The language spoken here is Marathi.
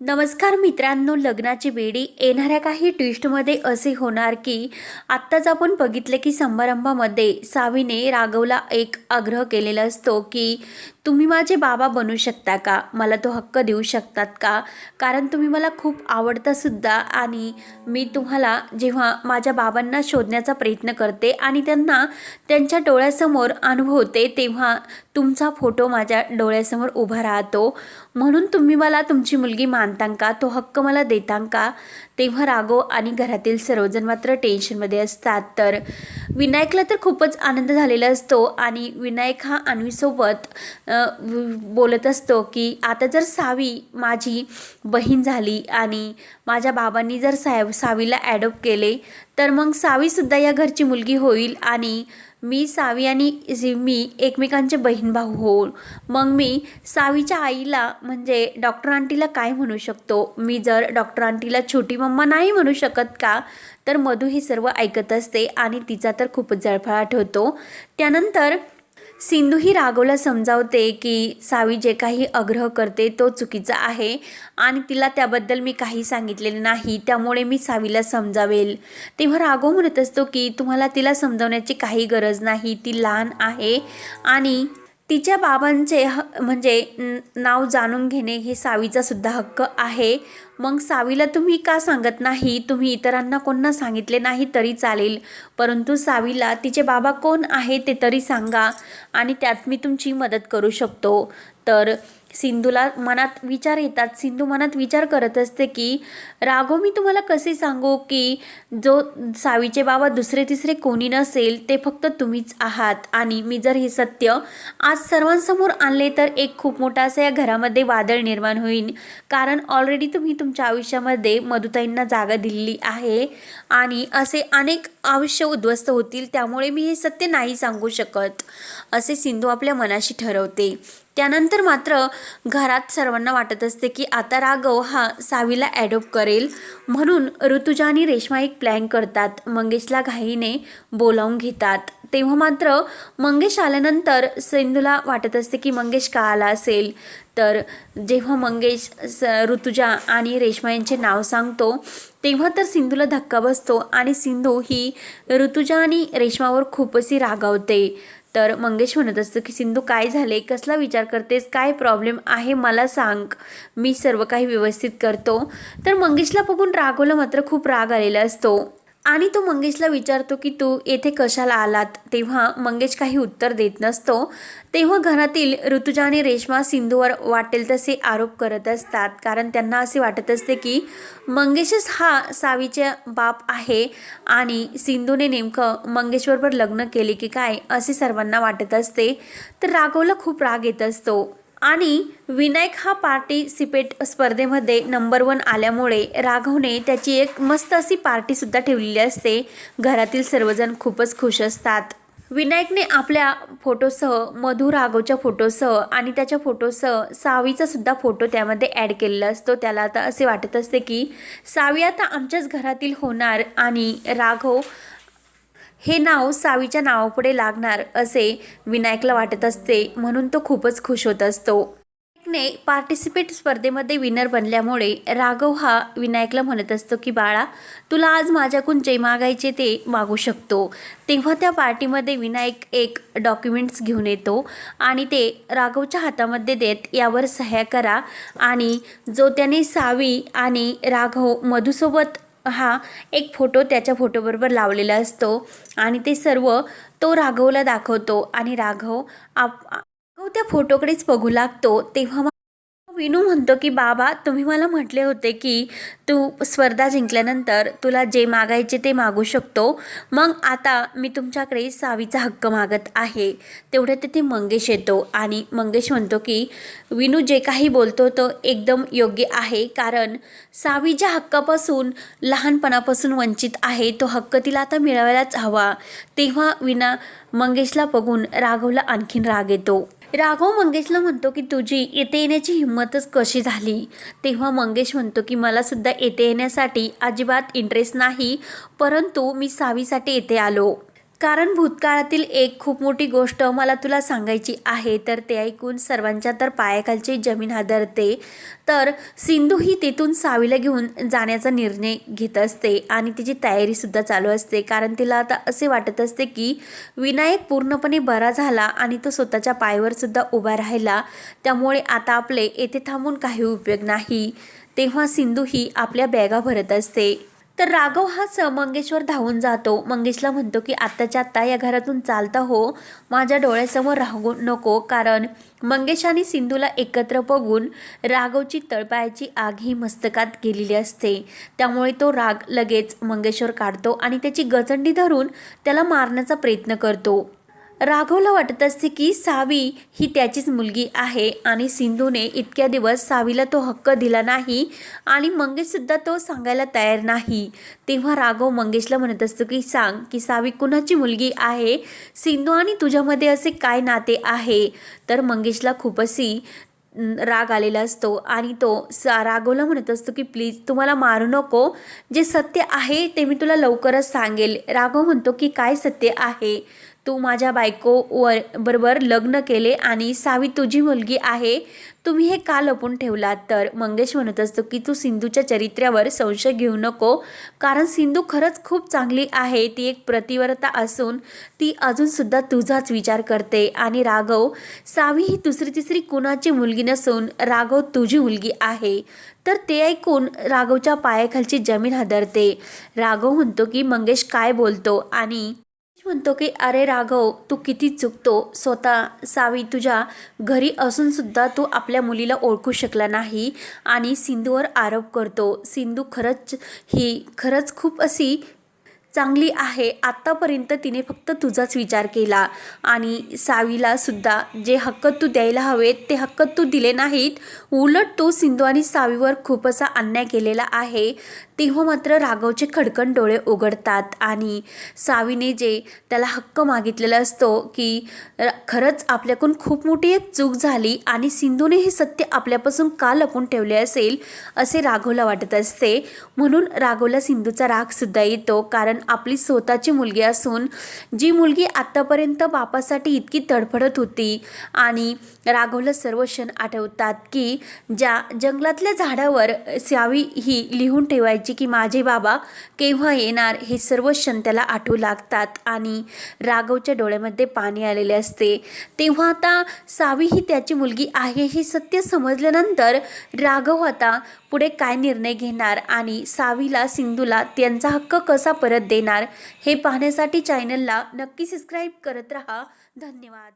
नमस्कार मित्रांनो लग्नाची बेडी येणाऱ्या काही ट्विस्टमध्ये असे होणार की आत्ताच आपण बघितले की समारंभामध्ये सावीने राघवला एक आग्रह केलेला असतो की तुम्ही माझे बाबा बनू शकता का? मला तो हक्क देऊ शकतात का? कारण तुम्ही मला खूप आवडतासुद्धा आणि मी तुम्हाला जेव्हा माझ्या बाबांना शोधण्याचा प्रयत्न करते आणि त्यांना त्यांच्या डोळ्यासमोर अनुभवते तेव्हा तुमचा फोटो माझ्या डोळ्यासमोर उभा राहतो. म्हणून तुम्ही मला तुमची मुलगी मानता का? तो हक्क मला देता का? तेव्हा रागो आणि घरातील सर्वजण मात्र टेन्शनमध्ये असतात. तर विनायकला तर खूपच आनंद झालेला असतो आणि विनायक हा अन्वीसोबत बोलत असतो की आता जर सावी माझी बहीण झाली आणि माझ्या बाबांनी जर साहेब सावीला ॲडॉप्ट केले तर मग सावीसुद्धा या घरची मुलगी होईल आणि मी सावी आणि जी- मी एकमेकांचे बहीण भाऊ होऊ मग मी सावीच्या आईला म्हणजे डॉक्टर आंटीला काय म्हणू शकतो? मी जर डॉक्टर आंटीला छोटी मम्मा नाही म्हणू शकत का? तर मधू हे सर्व ऐकत असते आणि तिचा तर खूपच जळफळाट होतो. त्यानंतर सिंधू ही राघवला समजावते की सावी जे काही आग्रह करते तो चुकीचा आहे. आणि तिला त्याबद्दल मी काही सांगितलेले नाही त्यामुळे मी सावीला समजावेल. तेव्हा राघव म्हणत असतो की तुम्हाला तिला समजावण्याची काही गरज नाही ती लहान आहे. आणि तिच्या बाबांचे ह म्हणजे नाव जाणून घेणे हे सावीचा सुद्धा हक्क आहे. मग सावीला तुम्ही का सांगत नाही? तुम्ही इतरांना कोणना सांगितले नाही तरी चालेल. परंतु सावीला तिचे बाबा कोण आहे ते तरी सांगा आणि त्यात मी तुमची मदत करू शकतो. तर सिंधूला मनात विचार येतात. सिंधू मनात विचार करत असते की राघो मी तुम्हाला कसे सांगू की जो सावीचे बाबा दुसरे तिसरे कोणी नसेल ते फक्त तुम्हीच आहात. आणि मी जर हे सत्य आज सर्वांसमोर आणले तर एक खूप मोठा असं या घरामध्ये वादळ निर्माण होईल कारण ऑलरेडी तुम्ही तुमच्या आयुष्यामध्ये मधुताईंना जागा दिलेली आहे आणि असे अनेक आयुष्य उद्ध्वस्त होतील त्यामुळे मी हे सत्य नाही सांगू शकत. असे सिंधू आपल्या मनाशी ठरवते. त्यानंतर मात्र घरात सर्वांना वाटत असते की आता राघव हा सावीला ॲडॉप्ट करेल. म्हणून ऋतुजा आणि रेश्मा एक प्लॅन करतात. मंगेशला घाईने बोलावून घेतात. तेव्हा मात्र मंगेश आल्यानंतर सिंधूला वाटत असते की मंगेश का आला असेल? तर जेव्हा मंगेश स ऋतुजा आणि रेश्मा यांचे नाव सांगतो तेव्हा तर सिंधूला धक्का बसतो आणि सिंधू ही ऋतुजा आणि रेश्मावर खूपशी रागावते. तर मंगेश म्हणत असतो की सिंधू काय झाले कसला विचार करतेस? काय प्रॉब्लेम आहे? मला सांग. मी सर्व काही व्यवस्थित करतो. तर मंगेशला बघून राघवला मात्र खूप राग आलेला असतो. आणि तो मंगेशला विचारतो की तू येथे कशाला आलात? तेव्हा मंगेश काही उत्तर देत नसतो. तेव्हा घरातील ऋतुजा आणि रेश्मा सिंधूवर वाटेल तसे आरोप करत असतात. कारण त्यांना असे वाटत असते की मंगेशच हा सावीच्या बाप आहे आणि सिंधूने नेमकं मंगेशबरोबर लग्न केले की काय असे सर्वांना वाटत असते. तर राघवला खूप राग येत असतो. आणि विनायक हा पार्टिसिपेट स्पर्धेमध्ये नंबर वन आल्यामुळे राघवने त्याची एक मस्त अशी पार्टीसुद्धा ठेवलेली असते. घरातील सर्वजण खूपच खुश असतात. विनायकने आपल्या फोटोसह मधु राघवच्या फोटोसह आणि त्याच्या फोटोसह सावीचा सुद्धा फोटो त्यामध्ये ॲड केलेला असतो. त्याला आता असे वाटत असते की सावी आता आमच्याच घरातील होणार आणि राघव हे नाव सावीच्या नावापुढे लागणार असे विनायकला वाटत असते म्हणून तो खूपच खुश होत असतो. विनायकने पार्टिसिपेट स्पर्धेमध्ये विनर बनल्यामुळे राघव हा विनायकला म्हणत असतो की बाळा तुला आज माझ्याकडून जे मागायचे ते मागू शकतो. तेव्हा त्या पार्टीमध्ये विनायक एक डॉक्युमेंट्स घेऊन येतो आणि ते राघवच्या हातामध्ये देत यावर सह्या करा आणि जो त्याने सावी आणि राघव मधूसोबत हा एक फोटो त्याच्या फोटोबरोबर लावलेला असतो आणि ते सर्व तो राघवला दाखवतो आणि राघव आप राघव त्या फोटोकडेच बघू लागतो तेव्हा विनू म्हणतो की बाबा तुम्ही मला म्हटले होते की तू स्पर्धा जिंकल्यानंतर तुला जे मागायचे ते मागू शकतो. मग आता मी तुमच्याकडे सावीचा हक्क मागत आहे. तेवढ्या तिथे मंगेश येतो आणि मंगेश म्हणतो की विनू जे काही बोलतो तो एकदम योग्य आहे. कारण सावी ज्या हक्कापासून लहानपणापासून वंचित आहे. तो हक्क तिला आता मिळवायलाच हवा. तेव्हा विना मंगेशला बघून राघवला आणखीन राग येतो. राघव मंगेशला म्हणतो की तुझी येथे येण्याची हिंमतच कशी झाली? तेव्हा मंगेश म्हणतो की मला सुद्धा येथे येण्यासाठी अजिबात इंटरेस्ट नाही परंतु मी सावीसाठी येथे आलो. कारण भूतकाळातील एक खूप मोठी गोष्ट मला तुला सांगायची आहे तर ते ऐकून सर्वांच्या तर पायाखालची जमीन हादरते. तर सिंधू ही तेथून सावीला घेऊन जाण्याचा निर्णय घेत असते आणि तिची तयारीसुद्धा चालू असते. कारण तिला आता असे वाटत असते की विनायक पूर्णपणे बरा झाला आणि तो स्वतःच्या पायावरसुद्धा उभा राहिला. त्यामुळे आता आपले येथे थांबून काही उपयोग नाही. तेव्हा सिंधू ही आपल्या बॅगा भरत असते. तर राघव हाच मंगेशवर धावून जातो. मंगेशला म्हणतो की आत्ताच्या आत्ता या घरातून चालता हो. माझ्या डोळ्यासमोर राहू नको. कारण मंगेश आणि सिंधूला एकत्र बघून राघवची तळपायाची आग ही मस्तकात गेलेली असते. त्यामुळे तो राग लगेच मंगेशवर काढतो आणि त्याची गचंडी धरून त्याला मारण्याचा प्रयत्न करतो. राघवला वाटत असते की सावी ही त्याचीच मुलगी आहे आणि सिंधूने इतक्या दिवस सावीला तो हक्क दिला नाही आणि मंगेशसुद्धा तो सांगायला तयार नाही. तेव्हा राघव मंगेशला म्हणत असतो की सांग की सावी कुणाची मुलगी आहे? सिंधू आणि तुझ्यामध्ये असे काय नाते आहे? तर मंगेशला खूप राग आलेला असतो आणि तो सा राघवला म्हणत असतो की प्लीज तुम्हाला मारू नको. जे सत्य आहे ते मी तुला लवकरच सांगेल. राघव म्हणतो की काय सत्य आहे? तू माझ्या बायकोवर बरोबर लग्न केले आणि सावी तुझी मुलगी आहे. तुम्ही हे का लपून ठेवलात? तर मंगेश म्हणत असतो की तू सिंधूच्या चरित्र्यावर संशय घेऊ नको. कारण सिंधू खरंच खूप चांगली आहे. ती एक प्रतिवरता असून ती अजूनसुद्धा तुझाच विचार करते. आणि राघव सावी ही दुसरी तिसरी कुणाची मुलगी नसून राघव तुझी मुलगी आहे. तर ते ऐकून राघवच्या पायाखालची जमीन हादरते. राघव म्हणतो की मंगेश काय बोलतो? आणि म्हणतो की अरे राघव तू किती चुकतो. स्वतः सावी तुझ्या घरी असूनसुद्धा तू आपल्या मुलीला ओळखू शकला नाही आणि सिंधूवर आरोप करतो. सिंधू खरंच ही खरंच खूप अशी चांगली आहे. आत्तापर्यंत तिने फक्त तुझाच विचार केला आणि सावीलासुद्धा जे हक्क तू द्यायला हवेत ते हक्क तू दिले नाहीत. उलट तू सिंधू आणि सावीवर खूप असा अन्याय केलेला आहे. तेव्हा मात्र राघवचे खडकन डोळे उघडतात आणि सावीने जे त्याला हक्क मागितलेला असतो की खरंच आपल्याकडून खूप मोठी एक चूक झाली आणि सिंधूने हे सत्य आपल्यापासून का लपून ठेवले असेल असे राघवला वाटत असते. म्हणून राघवला सिंधूचा रागसुद्धा येतो कारण आपली स्वतःची मुलगी असून जी मुलगी आत्तापर्यंत बापासाठी इतकी तडफडत होती आणि राघवला सर्व क्षण आठवतात की ज्या जंगलातल्या झाडावर सावी ही लिहून ठेवायची की माझे बाबा केव्हा येणार? हे सर्व क्षण त्याला आठवू लागतात. आणि राघवच्या डोळ्यामध्ये पाणी आलेले असते. तेव्हा आता सावी ही त्याची मुलगी आहे हे सत्य समजल्यानंतर राघव आता पुढे काय निर्णय घेणार? आणि सावीला सिंधूला त्यांचा हक्क कसा परत देणार? हे पाहण्यासाठी चॅनलला नक्की सबस्क्राईब करत राहा. धन्यवाद.